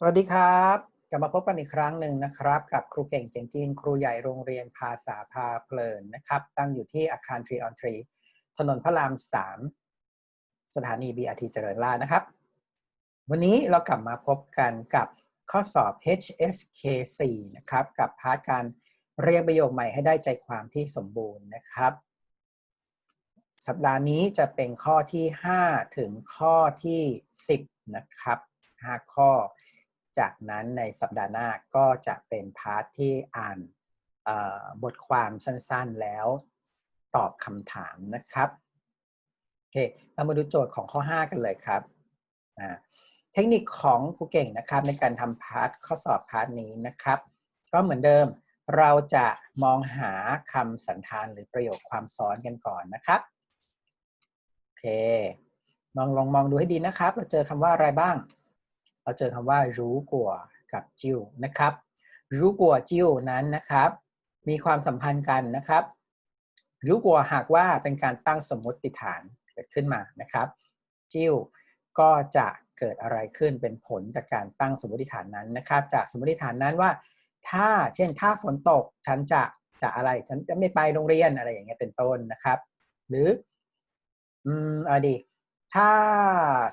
สวัสดีครับ กลับมาพบกันอีกครั้งหนึ่งนะครับ กับครูเก่งเจ๋งจีน ครูใหญ่โรงเรียนภาษาพาเพลินนะครับ ตั้งอยู่ที่อาคารทรีออนทรีถนนพระรามสามสถานี BRT เจริญราษนะครับ วันนี้เรากลับมาพบกันกับข้อสอบ HSK4 นะครับ กับพาร์ทการเรียงประโยคใหม่ให้ได้ใจความที่สมบูรณ์นะครับ สัปดาห์นี้จะเป็นข้อที่ 5 ถึงข้อที่ 10 นะครับ 5 ข้อ จากนั้นในสัปดาห์หน้าก็จะเป็นพาร์ทที่อ่านบทความสั้นๆแล้วตอบคำถามนะครับโอเคเรามาดูโจทย์ของข้อ 5 กันเลยครับเทคนิคของครูเก่งนะครับในการทำพาร์ทข้อสอบพาร์ทนี้นะครับ ก็เหมือนเดิมเราจะมองหาคำสันธานหรือประโยคความซ้อนกันก่อนนะครับโอเคมองลองมองดูให้ดีนะครับ เราเจอคำว่าอะไรบ้าง เราเจอคำว่ารู้กัวกับจิวนะครับ รู้กัวจิวนั้นนะครับ มีความสัมพันธ์กันนะครับ รู้กัวหากว่าเป็นการตั้งสมมติฐานเกิดขึ้นมานะครับ จิวก็จะเกิดอะไรขึ้นเป็นผลจากการตั้งสมมติฐานนั้นนะครับ จากสมมติฐานนั้นว่า ถ้าเช่นถ้าฝนตกฉันจะจะอะไรฉันจะไม่ไปโรงเรียนอะไรอย่างเงี้ยเป็นต้นนะครับ หรืออืมอดี ถ้า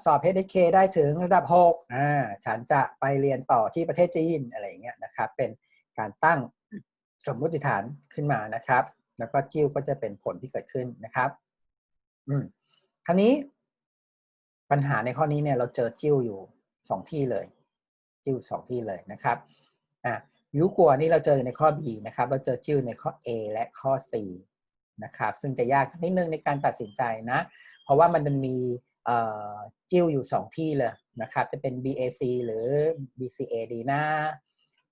สอบ HSK ได้ถึงระดับ6อ่าฉันจะไปเรียนต่อที่ประเทศจีนอะไรเงี้ยนะครับ เป็นการตั้งสมมติฐานขึ้นมานะครับ แล้วก็จิ้วก็จะเป็นผลที่เกิดขึ้นนะครับ อืมคราวนี้ปัญหาในข้อนี้เนี่ยเราเจอจิ้วอยู่สองที่เลย จิ้วสองที่เลยนะครับอะยูกัวนี่เราเจอในข้อ B นะครับ เราเจอจิ้วในข้อ A และข้อ C นะครับ ซึ่งจะยากนิดนึงในการตัดสินใจนะ เพราะว่ามันมี จิ้วอยู่ 2 ที่เลยนะครับ จะเป็น BAC หรือ BCA ดีนะ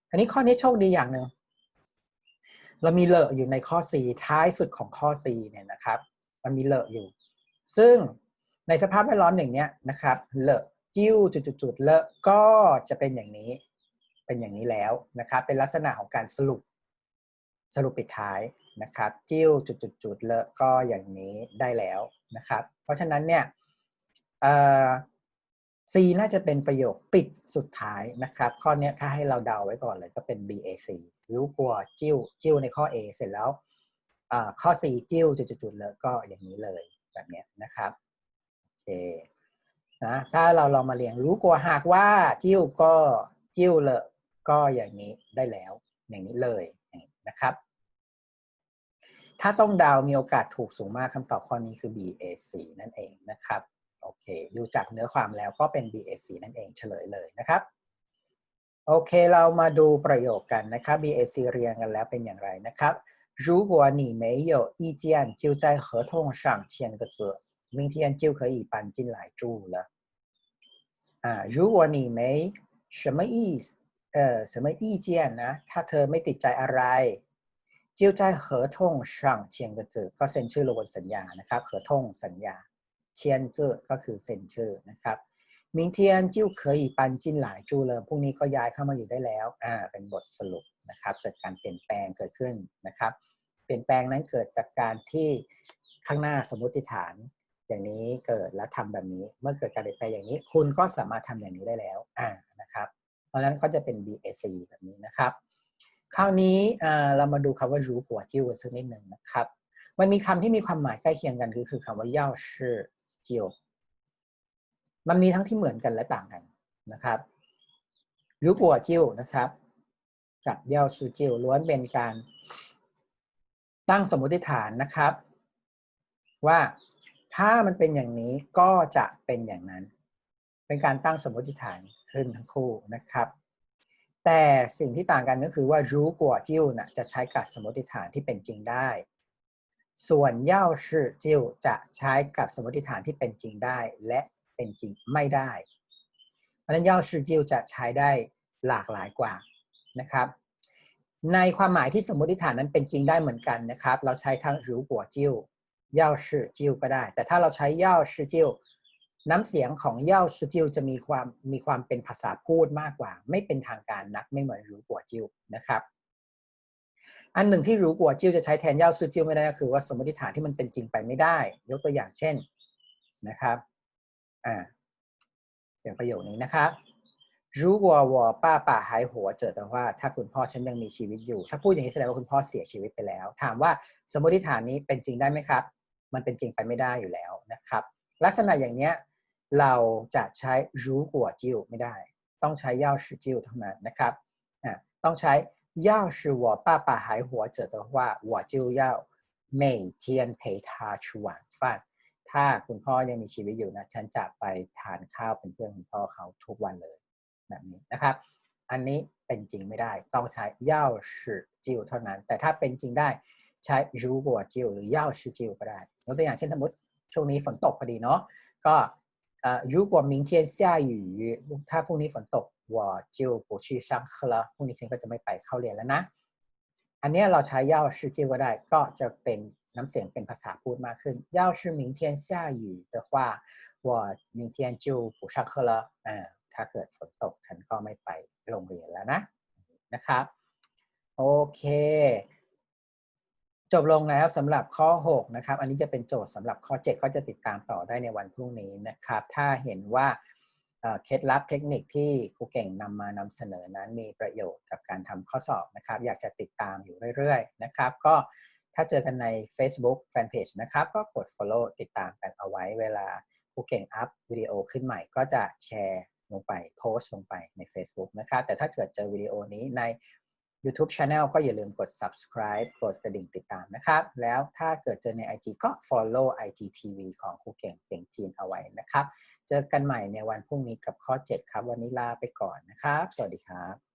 อันนี้ข้อนี้โชคดีอย่างหนึ่งเรามีเลอะอยู่ในข้อ C ท้ายสุดของข้อ C เนี่ยนะครับ มันมีเลอะอยู่ ซึ่งในสภาพแวดล้อมอย่างนี้นะครับ เลอะจิ้วจุดๆเลอะก็จะเป็นอย่างนี้ เป็นอย่างนี้แล้วนะครับ เป็นลักษณะของการสรุป สรุปปิดท้ายนะครับ จิ้วจุดๆเลอะก็อย่างนี้ได้แล้วนะครับ เพราะฉะนั้นเนี่ย ซีน่าจะเป็นประโยคปิดสุดท้ายนะครับ ข้อนี้ถ้าให้เราเดาไว้ก่อนเลยก็เป็น BAC รู้กลัวจิ้วจิ้วในข้อ A เสร็จแล้วข้อ C จิ้วจุดๆเลยก็อย่างนี้เลยแบบนี้นะครับโอเคนะถ้าเราลองมาเรียงรู้กลัวหากว่าจิ้วก็จิ้วเลยก็อย่างนี้ได้แล้ว อย่างนี้เลยนะครับ ถ้าต้องเดามีโอกาสถูกสูงมากคำตอบข้อนี้คือ BAC นั่นเองนะครับ โอเค ดูจากเนื้อความแล้วก็เป็น BAC นั่นเองเฉลยเลยนะครับ โอเค เรามาดูประโยคกันนะครับ BAC เรียงกันแล้วเป็นอย่างไรนะครับ如果你没有意见就在合同上签个字明天就可以搬进来住了啊如果你没什么意呃什么意见นะถ้าเธอไม่ติดใจอะไร就在合同上签个字ก็เซ็นชื่อลงบนสัญญานะครับ合同สัญญา เชียนเจอก็คือเซ็นชื่อนะครับมิงเทียนจิ้วเคยปันจินหลายจูเลยพรุ่งนี้ก็ย้ายเข้ามาอยู่ได้แล้วอ่าเป็นบทสรุปนะครับเกิดการเปลี่ยนแปลงเกิดขึ้นนะครับเปลี่ยนแปลงนั้นเกิดจากการที่ข้างหน้าสมมติฐานอย่างนี้เกิดแล้วทำแบบนี้ เมื่อเกิดการเปลี่ยนแปลงอย่างนี้ คุณก็สามารถทำอย่างนี้ได้แล้วอ่านะครับ เพราะฉะนั้นก็จะเป็น BAC แบบนี้นะครับคราวนี้เรามาดูคำว่ารู้หัวจิ้วกันสักนิดหนึ่งนะครับ มันมีคำที่มีความหมายใกล้เคียงกันคือคือคำว่าเย่าชื่อ จิวมันมีทั้งที่เหมือนกันและต่างกันนะครับยูกัวจิวนะครับ กับเย่าชูจิวล้วนเป็นการตั้งสมมติฐานนะครับ ว่าถ้ามันเป็นอย่างนี้ก็จะเป็นอย่างนั้น เป็นการตั้งสมมติฐานขึ้นทั้งคู่นะครับ แต่สิ่งที่ต่างกันก็คือว่ารู้กัวจิ้วนะจะใช้กับสมมติฐานที่เป็นจริงได้ ส่วนเย่าชื่อจิวจะใช้กับสมมติฐานที่เป็นจริงได้และเป็นจริงไม่ได้ เพราะฉะนั้นเย่าชื่อจิวจะใช้ได้หลากหลายกว่านะครับ ในความหมายที่สมมติฐานนั้นเป็นจริงได้เหมือนกันนะครับ เราใช้ทั้งรูกัวจิวเย่าชื่อจิวก็ได้ แต่ถ้าเราใช้เย่าชื่อจิวน้ำเสียงของเย่าชื่อจิวจะมีความมีความเป็นภาษาพูดมากกว่า ไม่เป็นทางการนักไม่เหมือนรูกัวจิวนะครับ อันหนึ่งที่รู้กว่าจิ้วจะใช้แทนย่าซื่จิ้วไม่ได้ก็คือว่าสมมติฐานที่มันเป็นจริงไปไม่ได้ ยกตัวอย่างเช่นนะครับอ่าอย่างประโยคนี้นะครับรู้ว่าวัวป้าป่าหายหัวเจอแต่ว่า ถ้าคุณพ่อฉันยังมีชีวิตอยู่ ถ้าพูดอย่างนี้แสดงว่าคุณพ่อเสียชีวิตไปแล้ว ถามว่าสมมติฐานนี้เป็นจริงได้ไหมครับ มันเป็นจริงไปไม่ได้อยู่แล้วนะครับ ลักษณะอย่างเนี้ยเราจะใช้รู้กว่าจิ้วไม่ได้ ต้องใช้ย่าชื่จิ้วเท่านั้นนะครับอ่าต้องใช้ 要是我爸爸还活着的话我就要每天陪他吃晚饭ถ้าคุณพ่อยังมีชีวิตอยู่นะฉันจะไปทานข้าวเป็นเพื่อนคุณพ่อเขาทุกวันเลยแบบนี้นะครับ อันนี้เป็นจริงไม่ได้ ต้องใช้要是จิ้วเท่านั้น แต่ถ้าเป็นจริงได้ใช้如果จิ้วหรือ要是จิ้วก็ได้ยกตัวอย่างเช่นสมมติช่วงนี้ฝนตกพอดีเนาะก็เอ่อ如果明天下雨ถ้าพรุ่งนี้ฝนตก 我就不去上课了พรุ่งนี้ฉันก็จะไม่ไปเข้าเรียนแล้วนะ อันเนี้ยเราใช้要是จิ้วก็ได้ ก็จะเป็นน้ำเสียงเป็นภาษาพูดมากขึ้น要是明天下雨的话我明天就不上课了อ่าถ้าเกิดฝนตกฉันก็ไม่ไปโรงเรียนแล้วนะนะครับ โอเค จบลงแล้วสำหรับข้อ 6 นะครับ อันนี้จะเป็นโจทย์สำหรับข้อ 7 ก็จะติดตามต่อได้ในวันพรุ่งนี้นะครับ ถ้าเห็นว่าเอ่อ เคล็ดลับเทคนิคที่ครูเก่งนำมานำเสนอนั้นมีประโยชน์กับการทำข้อสอบนะครับ อยากจะติดตามอยู่เรื่อยๆนะครับ ก็ถ้าเจอกันใน Facebook Fanpage นะครับ ก็กด follow ติดตามกันเอาไว้เวลาครูเก่งอัพวิดีโอขึ้นใหม่ ก็จะแชร์ลงไปโพสต์ลงไปใน Facebook นะครับ แต่ถ้าเกิดเจอวิดีโอนี้ใน YouTube Channel ก็อย่าลืมกด subscribe กดกระดิ่งติดตามนะครับ แล้วถ้าเกิดเจอใน IG ก็ follow IGTV ของครูเก่งเก่งจีนเอาไว้นะครับ เจอกันใหม่ในวันพรุ่งนี้กับข้อ 7 ครับ วันนี้ลาไปก่อนนะครับ สวัสดีครับ